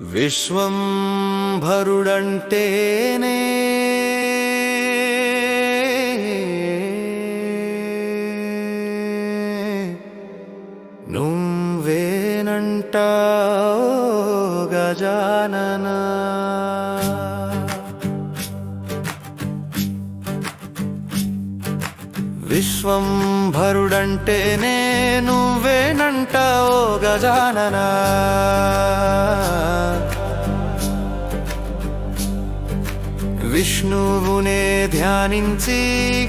విశ్వంభరుడంటేనే నువ్వేనంట గజానన. విశ్వంభరుడంటేనే నువ్వేనంట ఓ గజాననా. విష్ణువునే ధ్యానించి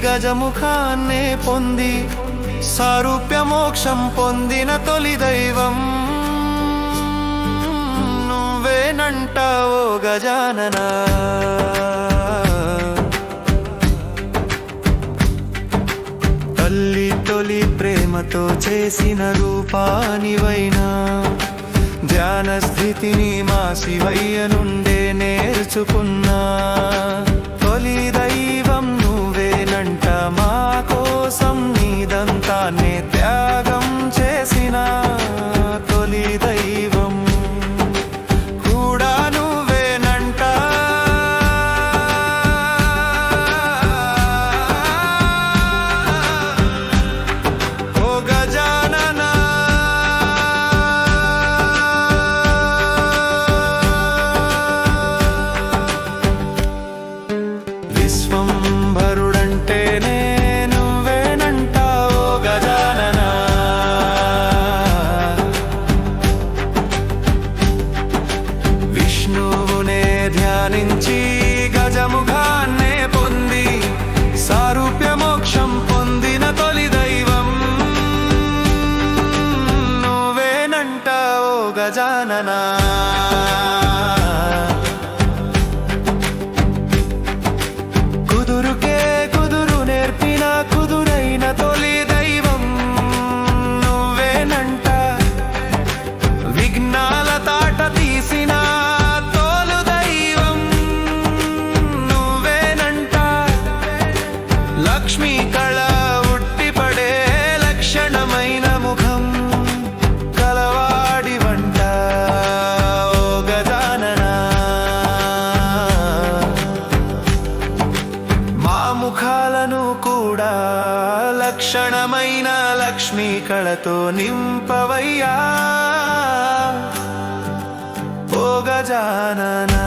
గజముఖాన్నే పొంది సారూప్య మోక్షం పొందిన తొలి దైవం. నువ్వేనంటావో గజాననా. నీతో చేసిన రూపానివైనా ధ్యాన స్థితిని మా శివయ్య నుండే నేర్చుకున్నా. తొలి దైవం నువ్వేనంట మా కోసం నీదంతానే నే లక్ష్మీ కళ ఉట్టిపడే లక్షణమైన ముఖం కలవాడి వంట ఓ గజాననా. మా ముఖాలను కూడా లక్షణమైన లక్ష్మీ కళతో నింపవయ్యా ఓ గజాననా.